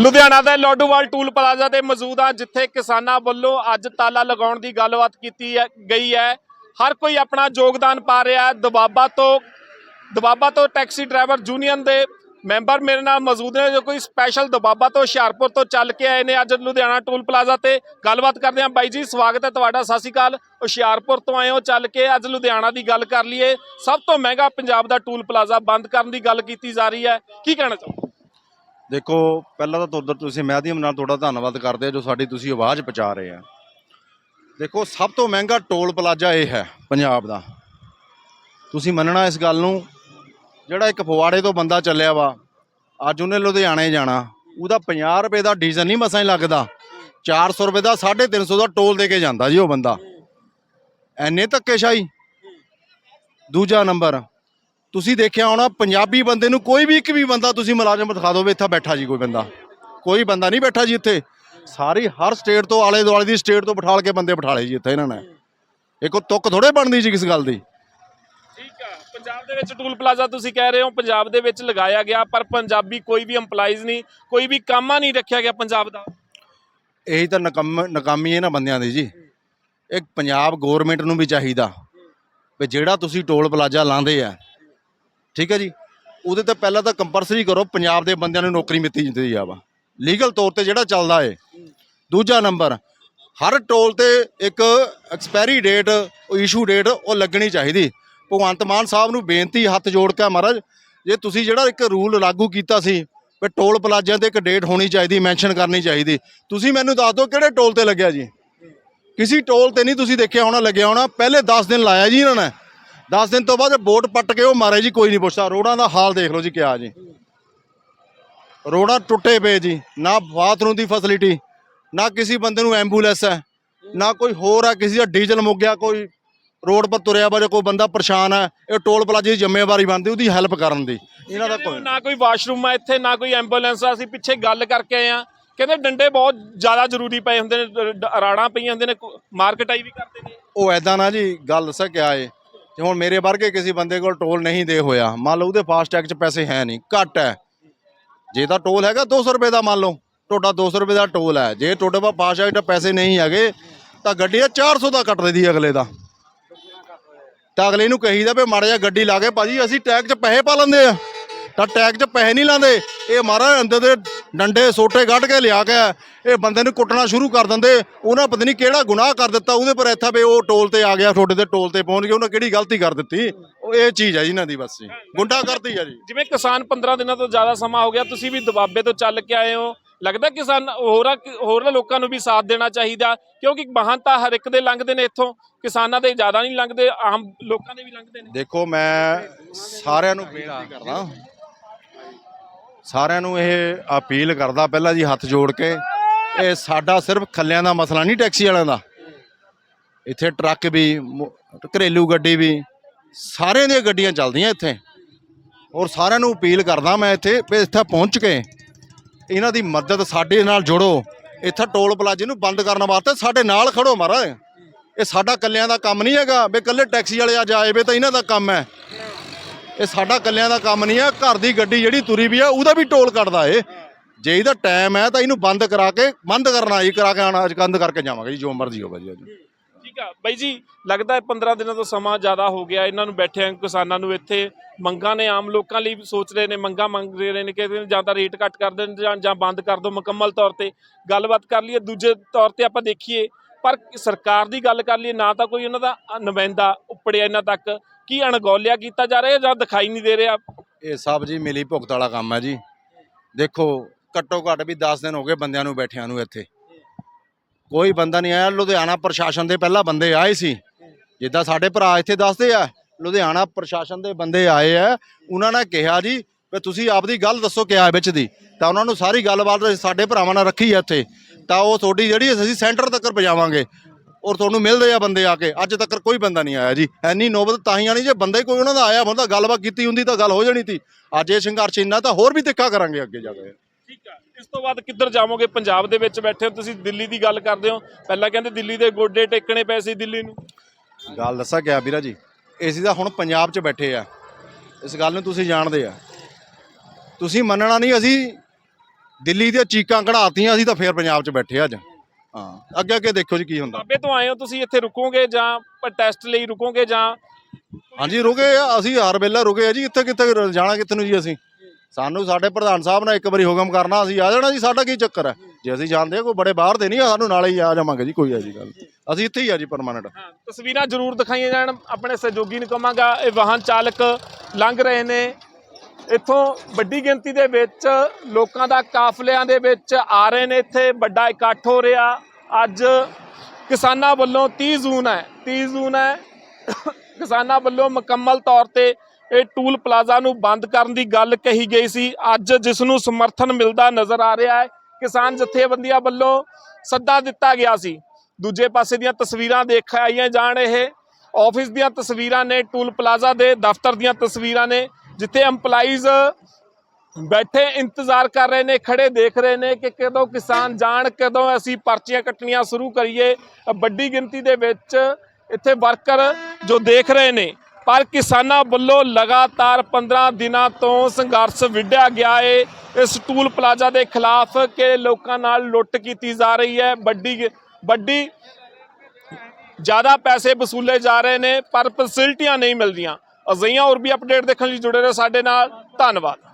ਲੁਧਿਆਣਾ ਦੇ Ladhowal toll plaza ਤੇ ਮੌਜੂਦ ਆ ਜਿੱਥੇ ਕਿਸਾਨਾਂ ਵੱਲੋਂ ਅੱਜ ਤਾਲਾ ਲਗਾਉਣ ਦੀ ਗੱਲਬਾਤ ਕੀਤੀ ਹੈ, ਗਈ ਹੈ। ਹਰ ਕੋਈ ਆਪਣਾ ਯੋਗਦਾਨ ਪਾ ਰਿਹਾ ਹੈ। ਦਬਾਬਾ ਤੋਂ ਦਬਾਬਾ ਤੋਂ ਟੈਕਸੀ ਡਰਾਈਵਰ ਯੂਨੀਅਨ ਦੇ ਮੈਂਬਰ ਮੇਰੇ ਨਾਲ ਮੌਜੂਦ ਨੇ, ਜੋ ਕੋਈ ਸਪੈਸ਼ਲ ਦਬਾਬਾ ਤੋਂ ਹੁਸ਼ਿਆਰਪੁਰ ਤੋਂ ਚੱਲ ਕੇ ਆਏ ਨੇ। ਅੱਜ ਲੁਧਿਆਣਾ ਟੂਲ ਪਲਾਜ਼ਾ ਤੇ ਗੱਲਬਾਤ ਕਰਦੇ ਹਾਂ। ਬਾਈ ਜੀ, ਸਵਾਗਤ ਹੈ ਤੁਹਾਡਾ। ਸਤਿ ਸ਼੍ਰੀ ਅਕਾਲ। ਹੁਸ਼ਿਆਰਪੁਰ ਤੋਂ ਆਏ ਹੋ, ਚੱਲ ਕੇ ਅੱਜ ਲੁਧਿਆਣਾ ਦੀ ਗੱਲ ਕਰ ਲਈਏ। ਸਭ ਤੋਂ ਮਹਿੰਗਾ ਪੰਜਾਬ ਦਾ ਟੂਲ ਪਲਾਜ਼ਾ ਬੰਦ ਕਰਨ ਦੀ ਗੱਲ ਕੀਤੀ ਜਾ ਰਹੀ ਹੈ। ਕੀ ਕਹਿਣਾ ਚਾਹੋ ਦੇਖੋ, ਪਹਿਲਾਂ ਤਾਂ ਤੁਹਾਡਾ ਤੁਸੀਂ ਮਾਧਿਅਮ ਨਾਲ ਤੁਹਾਡਾ ਧੰਨਵਾਦ ਕਰਦੇ ਹਾਂ ਜੋ ਸਾਡੀ ਤੁਸੀਂ ਆਵਾਜ਼ ਪਹੁੰਚਾ ਰਹੇ ਆ। ਦੇਖੋ, ਸਭ ਤੋਂ ਮਹਿੰਗਾ ਟੋਲ ਪਲਾਜ਼ਾ ਇਹ ਹੈ ਪੰਜਾਬ ਦਾ। ਤੁਸੀਂ ਮੰਨਣਾ ਇਸ ਗੱਲ ਨੂੰ, ਜਿਹੜਾ ਇੱਕ ਫਵਾੜੇ ਤੋਂ ਬੰਦਾ ਚੱਲਿਆ ਵਾ, ਅੱਜ ਉਹਨੇ ਲੁਧਿਆਣੇ ਜਾਣਾ, ਉਹਦਾ 50 ਰੁਪਏ ਦਾ ਡੀਜ਼ਲ ਨਹੀਂ ਮਸਾਂ ਹੀ ਲੱਗਦਾ। 400 ਰੁਪਏ ਦਾ 350 ਦਾ ਟੋਲ ਦੇ ਕੇ ਜਾਂਦਾ ਜੀ ਉਹ ਬੰਦਾ। ਐਨੇ ਧੱਕੇਸ਼ਾਹੀ। ਦੂਜਾ ਨੰਬਰ ਤੁਸੀਂ ਦੇਖਿਆ ਹੋਣਾ ਪੰਜਾਬੀ ਬੰਦੇ ਨੂੰ ਕੋਈ ਵੀ ਇੱਕ ਵੀ ਬੰਦਾ ਤੁਸੀਂ ਮੁਲਾਜ਼ਮ ਦਿਖਾ ਦਿਓ ਵੀ ਇੱਥੇ ਬੈਠਾ ਜੀ ਕੋਈ ਬੰਦਾ। ਕੋਈ ਬੰਦਾ ਨਹੀਂ ਬੈਠਾ ਜੀ ਇੱਥੇ। ਸਾਰੀ ਹਰ ਸਟੇਟ ਤੋਂ ਆਲੇ ਦੁਆਲੇ ਦੀ ਸਟੇਟ ਤੋਂ ਬਿਠਾਲ ਕੇ ਬੰਦੇ ਬਿਠਾਲੇ ਜੀ ਇੱਥੇ ਇਹਨਾਂ ਨੇ। ਇਹ ਕੋਈ ਤੁੱਕ ਥੋੜੇ ਬਣਦੀ ਜੀ ਕਿਸ ਗੱਲ ਦੀ? ਠੀਕ ਆ। ਪੰਜਾਬ ਦੇ ਵਿੱਚ ਟੂਲ ਪਲਾਜ਼ਾ ਤੁਸੀਂ ਕਹਿ ਰਹੇ ਹੋ ਪੰਜਾਬ ਦੇ ਵਿੱਚ ਲਗਾਇਆ ਗਿਆ ਪਰ ਪੰਜਾਬੀ ਕੋਈ ਵੀ EMPLOYEES ਨਹੀਂ ਕੋਈ ਵੀ ਕਾਮਾ ਨਹੀਂ ਰੱਖਿਆ ਗਿਆ ਪੰਜਾਬ ਦਾ। ਇਹੀ ਤਾਂ ਨਕਮ ਨਕਾਮੀ ਇਹਨਾਂ ਬੰਦਿਆਂ ਦੀ ਜੀ। ਇੱਕ ਪੰਜਾਬ ਗਵਰਨਮੈਂਟ ਨੂੰ ਵੀ ਚਾਹੀਦਾ ਵੀ ਜਿਹੜਾ ਤੁਸੀਂ ਟੋਲ ਪਲਾਜ਼ਾ ਲਾਉਂਦੇ ਆ ਠੀਕ ਹੈ ਜੀ? ਉਹਦੇ ਤੇ ਪਹਿਲਾਂ ਤਾਂ ਕੰਪਲਸਰੀ ਕਰੋ, ਪੰਜਾਬ ਦੇ ਬੰਦਿਆਂ ਨੂੰ ਨੌਕਰੀ ਮਿੱਤੀ ਜਾਂਦੀ ਆ ਵਾ ਲੀਗਲ ਤੌਰ ਤੇ ਜਿਹੜਾ ਚੱਲਦਾ ਏ। ਦੂਜਾ ਨੰਬਰ ਹਰ ਟੋਲ ਤੇ ਇੱਕ ਐਕਸਪਾਇਰੀ ਡੇਟ ਇਸ਼ੂ ਡੇਟ ਉਹ ਲੱਗਣੀ ਚਾਹੀਦੀ। ਭਗਵੰਤ ਮਾਨ ਸਾਹਿਬ ਨੂੰ ਬੇਨਤੀ, ਹੱਥ ਜੋੜ ਕੇ ਮਹਾਰਾਜ, ਜੇ ਤੁਸੀਂ ਜਿਹੜਾ ਇੱਕ ਰੂਲ ਲਾਗੂ ਕੀਤਾ ਸੀ ਵੀ ਟੋਲ ਪਲਾਜ਼ਿਆਂ ਤੇ ਇੱਕ ਡੇਟ ਹੋਣੀ ਚਾਹੀਦੀ ਮੈਂਸ਼ਨ ਕਰਨੀ ਚਾਹੀਦੀ, ਤੁਸੀਂ ਮੈਨੂੰ ਦੱਸ ਦਿਓ ਕਿਹੜੇ ਟੋਲ ਤੇ ਲੱਗਿਆ ਜੀ? ਕਿਸੇ ਟੋਲ ਤੇ ਨਹੀਂ ਤੁਸੀਂ ਦੇਖਿਆ ਹੋਣਾ, ਲੱਗਿਆ ਹੋਣਾ, ਪਹਿਲੇ 10 ਦਿਨ ਲਾਇਆ ਜੀ ਇਹਨਾਂ ਨੇ। 10 ਦਿਨ ਤੋਂ ਬਾਅਦ ਵੋਟ ਪੱਟ ਕੇ ਉਹ ਮਾਰੇ ਜੀ ਕੋਈ ਨਹੀਂ ਪੁੱਛਦਾ। ਰੋਡਾਂ ਦਾ ਹਾਲ ਦੇਖ ਲਓ ਜੀ ਕਿਆ ਜੀ। ਰੋਡਾਂ ਟੁੱਟੇ ਪਏ ਜੀ ਨਾ ਬਾਥਰੂਮ ਦੀ ਫੈਸਿਲਿਟੀ ਨਾ ਕਿਸੇ ਬੰਦੇ ਨੂੰ ਐਂਬੂਲੈਂਸ ਹੈ ਨਾ ਕੋਈ ਹੋਰ ਹੈ ਕਿਸੇ ਦਾ ਡੀਜ਼ਲ ਮੁੱਕ ਗਿਆ ਕੋਈ ਰੋਡ 'ਤੇ ਤੁਰਿਆ ਬਾਰੇ ਕੋਈ ਬੰਦਾ ਪਰੇਸ਼ਾਨ ਹੈ ਇਹ ਟੋਲ ਪਲਾਜ਼ੇ ਦੀ ਜ਼ਿੰਮੇਵਾਰੀ ਬਣਦੀ ਉਹਦੀ ਹੈਲਪ ਕਰਨ ਦੀ। ਇਹਨਾਂ ਦਾ ਕੋਈ ਨਾ ਕੋਈ ਵਾਸ਼ਰੂਮ ਆ ਇੱਥੇ ਨਾ ਕੋਈ ਐਂਬੂਲੈਂਸ ਆ। ਅਸੀਂ ਪਿੱਛੇ ਗੱਲ ਕਰਕੇ ਆਏ ਆ ਕਹਿੰਦੇ ਡੰਡੇ ਬਹੁਤ ਜ਼ਿਆਦਾ ਜ਼ਰੂਰੀ ਪਏ ਹੁੰਦੇ ਨੇ ਰਾੜਾਂ ਪਈਆਂ ਹੁੰਦੇ ਨੇ ਮਾਰਕਟਾਈ ਵੀ ਕਰਦੇ ਨੇ। ਉਹ ਐਦਾਂ ਨਾ ਜੀ ਗੱਲ ਦੱਸਾਂ ਕਿਆ ਏ। ਤੇ ਹੁਣ ਮੇਰੇ ਵਰਗੇ ਕਿਸੇ ਬੰਦੇ ਕੋਲ ਟੋਲ ਨਹੀਂ ਦੇ ਹੋਇਆ। ਮੰਨ ਲਓ ਉਹਦੇ ਫਾਸਟ ਟੈਗ 'ਚ ਪੈਸੇ ਹੈ ਨਹੀਂ, ਘੱਟ ਹੈ। ਜੇ ਤਾਂ ਟੋਲ ਹੈਗਾ 200 ਰੁਪਏ ਦਾ ਮੰਨ ਲਓ, ਤੁਹਾਡਾ 200 ਰੁਪਏ ਦਾ ਟੋਲ ਹੈ। ਜੇ ਤੁਹਾਡੇ ਕੋਲ ਫਾਸਟ ਟੈਗ 'ਚ ਪੈਸੇ ਨਹੀਂ ਹੈਗੇ, ਤਾਂ ਗੱਡੀ ਦਾ 400 ਦਾ ਕੱਟ ਦੀ ਅਗਲੇ ਦਾ। ਤਾਂ ਅਗਲੇ ਨੂੰ ਕਹੀਦਾ ਵੀ ਮਾੜਾ ਜਿਹਾ ਗੱਡੀ ਲਾ ਕੇ ਭਾਜੀ, ਅਸੀਂ ਟੈਗ 'ਚ ਪੈਸੇ ਪਾ ਲੈਂਦੇ ਆ। ਤਾਂ ਟੈਗ 'ਚ ਪੈਸੇ ਨਹੀਂ ਲਾਉਂਦੇ। ਇਹ ਮਹਾਰਾਜ ਅੰਦਰ ਦੇ ਡੰਡੇ ਸੋਟੇ ਕੱਢ ਕੇ ਲਿਆ ਕੇ ਇਹ ਬੰਦੇ ਨੂੰ ਕੁੱਟਣਾ ਸ਼ੁਰੂ ਕਰ ਦਿੰਦੇ। ਉਹਨਾਂ ਪਤਾ ਨਹੀਂ ਕਿਹੜਾ ਗੁਨਾਹ ਕਰ ਦਿੱਤਾ। ਉਹਦੇ ਪਰ ਇੱਥਾ ਵੀ ਉਹ ਟੋਲ ਤੇ ਆ ਗਿਆ ਤੁਹਾਡੇ ਦੇ ਟੋਲ ਤੇ ਪਹੁੰਚ ਗਿਆ। ਉਹਨਾਂ ਕਿਹੜੀ ਗਲਤੀ ਕਰ ਦਿੱਤੀ? ਉਹ ਇਹ ਚੀਜ਼ ਹੈ ਜੀ ਇਹਨਾਂ ਦੀ ਬਸ ਜੀ। ਗੁੰਡਾ ਕਰਦੀ ਹੈ ਜੀ। ਜਿਵੇਂ ਕਿਸਾਨ 15 ਦਿਨਾਂ ਤੋਂ ਜ਼ਿਆਦਾ ਸਮਾਂ ਹੋ ਗਿਆ ਤੁਸੀਂ ਵੀ ਦਬਾਬੇ ਤੋਂ ਚੱਲ ਕੇ ਆਏ ਹੋ। ਲੱਗਦਾ ਕਿਸਾਨ ਹੋਰਾਂ ਹੋਰਾਂ ਲੋਕਾਂ ਨੂੰ ਵੀ ਸਾਥ ਦੇਣਾ ਚਾਹੀਦਾ ਕਿਉਂਕਿ ਵਾਹਨ ਤਾਂ ਹਰ ਇੱਕ ਦੇ ਲੰਘਦੇ ਨੇ ਇੱਥੋਂ। ਕਿਸਾਨਾਂ ਦੇ ਜ਼ਿਆਦਾ ਨਹੀਂ ਲੰਘਦੇ ਆਮ ਲੋਕਾਂ ਦੇ ਵੀ ਲੰਘਦੇ ਨੇ। ਦੇਖੋ ਮੈਂ ਸਾਰਿਆਂ ਨੂੰ ਬੇਨਤੀ ਕਰਦਾ ਸਾਰਿਆਂ ਨੂੰ ਇਹ ਅਪੀਲ ਕਰਦਾ ਪਹਿਲਾਂ ਜੀ ਹੱਥ ਜੋੜ ਕੇ, ਇਹ ਸਾਡਾ ਸਿਰਫ ਖੱਲਿਆਂ ਦਾ ਮਸਲਾ ਨਹੀਂ, ਟੈਕਸੀ ਵਾਲਿਆਂ ਦਾ। ਇੱਥੇ ਟਰੱਕ ਵੀ ਘਰੇਲੂ ਗੱਡੀ ਵੀ, ਸਾਰਿਆਂ ਦੀਆਂ ਗੱਡੀਆਂ ਚੱਲਦੀਆਂ ਇੱਥੇ। ਔਰ ਸਾਰਿਆਂ ਨੂੰ ਅਪੀਲ ਕਰਦਾ ਮੈਂ ਇੱਥੇ, ਵੀ ਇੱਥੇ ਪਹੁੰਚ ਕੇ ਇਹਨਾਂ ਦੀ ਮਦਦ ਸਾਡੇ ਨਾਲ ਜੋੜੋ। ਇੱਥੇ ਟੋਲ ਪਲਾਜ਼ੇ ਨੂੰ ਬੰਦ ਕਰਨ ਵਾਸਤੇ ਸਾਡੇ ਨਾਲ ਖੜੋ ਮਹਾਰਾਜ। ਇਹ ਸਾਡਾ ਕੱਲਿਆਂ ਦਾ ਕੰਮ ਨਹੀਂ ਹੈਗਾ, ਵੀ ਕੱਲੇ ਟੈਕਸੀ ਵਾਲੇ ਅੱਜ ਆਏ ਵੇ ਤਾਂ ਇਹਨਾਂ ਦਾ ਕੰਮ ਹੈ। ਇਹ ਸਾਡਾ ਕੱਲਿਆਂ ਦਾ ਕੰਮ ਨਹੀਂ ਹੈ ਘਰ ਦੀ ਗੱਡੀ ਜਿਹੜੀ ਤੁਰੀ ਵੀ ਆ, ਉਹਦਾ ਵੀ ਟੋਲ ਕੱਟਦਾ ਏ ਜੇ ਇਹਦਾ ਟਾਈਮ ਹੈ ਤਾਂ ਇਹਨੂੰ ਬੰਦ ਕਰਾ ਕੇ, ਬੰਦ ਕਰਨਾ ਜੀ ਕਰਾ ਕੇ ਆਣਾ ਬੰਦ ਕਰਕੇ ਜਾਵਾਂਗੇ ਜੀ, ਜੋ ਮਰਜ਼ੀ ਹੋਵੇ ਜੀ ਅੱਜ। ਠੀਕ ਆ। ਬਾਈ ਜੀ, ਲੱਗਦਾ ਹੈ 15 ਦਿਨਾਂ ਤੋਂ ਸਮਾਂ ਜ਼ਿਆਦਾ ਹੋ ਗਿਆ, ਇਹਨਾਂ ਨੂੰ ਬੈਠਿਆਂ ਕਿਸਾਨਾਂ ਨੂੰ ਇੱਥੇ। ਮੰਗਾਂ ਨੇ ਆਮ ਲੋਕਾਂ ਲਈ ਸੋਚ ਰਹੇ ਨੇ, ਮੰਗਾਂ ਮੰਗ ਰਹੇ ਨੇ ਕਿ ਜਾਂ ਤਾਂ ਰੇਟ ਘੱਟ ਕਰ ਦੇਣ ਜਾਂ ਜਾਂ ਬੰਦ ਕਰ ਦਿਓ ਮੁਕੰਮਲ ਤੌਰ ਤੇ। ਗੱਲਬਾਤ ਕਰ ਲਈਏ, ਦੂਜੇ ਤੌਰ ਤੇ ਆਪਾਂ ਦੇਖੀਏ। ਪਰ ਸਰਕਾਰ ਦੀ ਗੱਲ ਕਰ ਲਈਏ, ਨਾ ਤਾਂ ਕੋਈ ਉਹਨਾਂ ਦਾ ਨੁਮਾਇੰਦਾ ਉੱਪੜਿਆ ਇਹਨਾਂ ਤੱਕ ਕੀ ਅਣਗੌਲਿਆ ਕੀਤਾ ਜਾ ਰਿਹਾ ਜਾਂ ਦਿਖਾਈ ਨਹੀਂ ਦੇ ਰਿਹਾ? ਇਹ ਸਭ ਜੀ ਮਿਲੀ ਭੁਗਤ ਵਾਲਾ ਕੰਮ ਹੈ ਜੀ। ਦੇਖੋ, ਘੱਟੋ ਘੱਟ ਵੀ 10 ਦਿਨ ਹੋ ਗਏ ਬੰਦਿਆਂ ਨੂੰ ਬੈਠਿਆਂ ਨੂੰ ਇੱਥੇ। ਕੋਈ ਬੰਦਾ ਨਹੀਂ ਆਇਆ। ਲੁਧਿਆਣਾ ਪ੍ਰਸ਼ਾਸਨ ਦੇ ਪਹਿਲਾਂ ਬੰਦੇ ਆਏ ਸੀ। ਜਿੱਦਾਂ ਸਾਡੇ ਭਰਾ ਇੱਥੇ ਦੱਸਦੇ ਆ, ਲੁਧਿਆਣਾ ਪ੍ਰਸ਼ਾਸਨ ਦੇ ਬੰਦੇ ਆਏ ਆ। ਉਹਨਾਂ ਨੇ ਕਿਹਾ ਜੀ, ਵੀ ਤੁਸੀਂ ਆਪਦੀ ਗੱਲ ਦੱਸੋ ਕਿਆ ਵਿੱਚ ਦੀ। ਤਾਂ ਉਹਨਾਂ ਨੂੰ ਸਾਰੀ ਗੱਲਬਾਤ ਸਾਡੇ ਭਰਾਵਾਂ ਨਾਲ ਰੱਖੀ ਹੈ ਇੱਥੇ। ਤਾਂ ਉਹ ਤੁਹਾਡੀ ਜਿਹੜੀ ਅਸੀਂ ਸੈਂਟਰ ਤੱਕ ਪਹੁੰਚਾਵਾਂਗੇ। ਔਰ ਤੁਹਾਨੂੰ ਮਿਲਦੇ ਆ ਬੰਦੇ ਆ ਕੇ। ਅੱਜ ਤੱਕ ਕੋਈ ਬੰਦਾ ਨਹੀਂ ਆਇਆ ਜੀ। ਐਨੀ ਨੋਬਤ ਤਾਂ ਹੀ ਆਣੀ ਜੇ ਬੰਦਾ ਹੀ ਕੋਈ ਉਹਨਾਂ ਦਾ ਆਇਆ ਹੁੰਦਾ ਗੱਲਬਾਤ ਕੀਤੀ ਹੁੰਦੀ ਤਾਂ ਗੱਲ ਹੋ ਜਾਣੀ ਸੀ। ਅੱਜ ਇਹ ਸੰਘਰਸ਼ ਇੰਨਾ ਤਾਂ ਹੋਰ ਵੀ ਤਿੱਖਾ ਕਰਾਂਗੇ ਅੱਗੇ ਜਾ ਕੇ। ਠੀਕ ਆ। ਇਸ ਤੋਂ ਬਾਅਦ ਕਿੱਧਰ ਜਾਵੋਗੇ? ਪੰਜਾਬ ਦੇ ਵਿੱਚ ਬੈਠੇ ਹੋ ਤੁਸੀਂ ਦਿੱਲੀ ਦੀ ਗੱਲ ਕਰਦੇ ਹੋ। ਪਹਿਲਾਂ ਕਹਿੰਦੇ ਦਿੱਲੀ ਦੇ ਗੋਡੇ ਟੇਕਣੇ ਪਏ ਸੀ ਦਿੱਲੀ ਨੂੰ। ਗੱਲ ਦੱਸਾਂ ਕਿਆ ਵੀਰਾ ਜੀ? ਅਸੀਂ ਤਾਂ ਹੁਣ ਪੰਜਾਬ 'ਚ ਬੈਠੇ ਆ। ਇਸ ਗੱਲ ਨੂੰ ਤੁਸੀਂ ਜਾਣਦੇ ਆ। ਤੁਸੀਂ ਮੰਨਣਾ ਨਹੀਂ ਅਸੀਂ ਦਿੱਲੀ ਦੀਆਂ ਚੀਕਾਂ ਕਢਾਤੀਆਂ ਅਸੀਂ ਤਾਂ ਫੇਰ ਪੰਜਾਬ 'ਚ ਬੈਠੇ ਅੱਜ। ਹਾਂ ਅੱਗੇ ਅੱਗੇ ਦੇਖੋ ਜੀ ਕੀ ਹੁੰਦਾ। ਬਾਬੇ ਤੋਂ ਆਏ ਹੋ ਤੁਸੀਂ ਇੱਥੇ ਰੁਕੋਗੇ ਜਾਂ ਟੈਸਟ ਲਈ ਰੁਕੋਗੇ ਜਾਂ? ਹਾਂਜੀ ਰੁਕੇ ਆ ਅਸੀਂ ਹਰ ਵੇਲੇ ਰੁਕੇ ਆ ਜੀ ਇੱਥੇ ਕਿੱਥੇ ਜਾਣਾ ਕਿੱਥੇ ਨੂੰ ਜੀ ਅਸੀਂ? ਸਾਨੂੰ ਸਾਡੇ ਪ੍ਰਧਾਨ ਸਾਹਿਬ ਨੇ ਇੱਕ ਵਾਰੀ ਹੁਕਮ ਕਰਨਾ ਅਸੀਂ ਆ ਜਾਣਾ ਜੀ ਸਾਡਾ ਕੀ ਚੱਕਰ ਹੈ? ਜੇ ਅਸੀਂ ਜਾਣਦੇ ਹਾਂ ਕੋਈ ਬੜੇ ਬਾਹਰ ਦੇ ਨਹੀਂ ਆ, ਸਾਨੂੰ ਨਾਲੇ ਹੀ ਆ ਜਾਵਾਂਗੇ ਜੀ ਕੋਈ ਐਸੀ ਗੱਲ। ਅਸੀਂ ਇੱਥੇ ਹੀ ਆ ਜੀ ਪਰਮਾਨੈਂਟ ਤਸਵੀਰਾਂ ਜ਼ਰੂਰ ਦਿਖਾਈਆਂ ਜਾਣ ਆਪਣੇ ਸਹਿਯੋਗੀ ਨੂੰ ਕਹਾਂਗਾ ਇਹ ਵਾਹਨ ਚਾਲਕ ਲੰਘ ਰਹੇ ਨੇ। ਇੱਥੋਂ ਵੱਡੀ ਗਿਣਤੀ ਦੇ ਵਿੱਚ ਲੋਕਾਂ ਦਾ ਕਾਫਲਿਆਂ ਦੇ ਵਿੱਚ ਆ ਰਹੇ ਨੇ ਇੱਥੇ, ਵੱਡਾ ਇਕੱਠ ਹੋ ਰਿਹਾ। ਅੱਜ ਕਿਸਾਨਾਂ ਵੱਲੋਂ 30 ਜੂਨ ਹੈ 30 ਜੂਨ ਹੈ। ਕਿਸਾਨਾਂ ਵੱਲੋਂ ਮੁਕੰਮਲ ਤੌਰ ਤੇ ਇਹ ਟੂਲ ਪਲਾਜ਼ਾ ਨੂੰ ਬੰਦ ਕਰਨ ਦੀ ਗੱਲ ਕਹੀ ਗਈ ਸੀ। ਅੱਜ ਜਿਸ ਨੂੰ ਸਮਰਥਨ ਮਿਲਦਾ ਨਜ਼ਰ ਆ ਰਿਹਾ ਹੈ, ਕਿਸਾਨ ਜਥੇਬੰਦੀਆਂ ਵੱਲੋਂ ਸੱਦਾ ਦਿੱਤਾ ਗਿਆ ਸੀ। ਦੂਜੇ ਪਾਸੇ ਦੀਆਂ ਤਸਵੀਰਾਂ ਦੇਖ ਆਈਆਂ ਜਾਣ ਇਹ। ਆਫਿਸ ਦੀਆਂ ਤਸਵੀਰਾਂ ਨੇ, ਟੂਲ ਪਲਾਜ਼ਾ ਦੇ ਦਫ਼ਤਰ ਦੀਆਂ ਤਸਵੀਰਾਂ ਨੇ। ਜਿੱਥੇ EMPLOYEES ਬੈਠੇ, ਇੰਤਜ਼ਾਰ ਕਰ ਰਹੇ ਨੇ, ਖੜੇ ਦੇਖ ਰਹੇ ਨੇ ਕਿ ਕਦੋਂ ਕਿਸਾਨ ਜਾਣ, ਕਦੋਂ ਅਸੀਂ ਪਰਚੀਆਂ ਕੱਟਣੀਆਂ ਸ਼ੁਰੂ ਕਰੀਏ। ਵੱਡੀ ਗਿਣਤੀ ਦੇ ਵਿੱਚ ਇੱਥੇ ਵਰਕਰ ਜੋ ਦੇਖ ਰਹੇ ਨੇ। ਪਰ ਕਿਸਾਨਾਂ ਵੱਲੋਂ ਲਗਾਤਾਰ 15 ਦਿਨਾਂ ਤੋਂ ਸੰਘਰਸ਼ ਵਿੱਢਿਆ ਗਿਆ ਏ। ਇਸ ਟੂਲ ਪਲਾਜ਼ਾ ਦੇ ਖਿਲਾਫ ਕਿ ਲੋਕਾਂ ਨਾਲ ਲੁੱਟ ਕੀਤੀ ਜਾ ਰਹੀ ਹੈ। ਵੱਡੀ ਗਿ- ਵੱਡੀ ਜ਼ਿਆਦਾ ਪੈਸੇ ਵਸੂਲੇ ਜਾ ਰਹੇ ਨੇ, ਪਰ ਫੈਸਿਲਿਟੀਆਂ ਨਹੀਂ ਮਿਲਦੀਆਂ। ਅਜਿਹੀਆਂ ਹੋਰ ਵੀ ਅਪਡੇਟ ਦੇਖਣ ਲਈ ਜੁੜੇ ਰਹੋ ਸਾਡੇ ਨਾਲ। ਧੰਨਵਾਦ।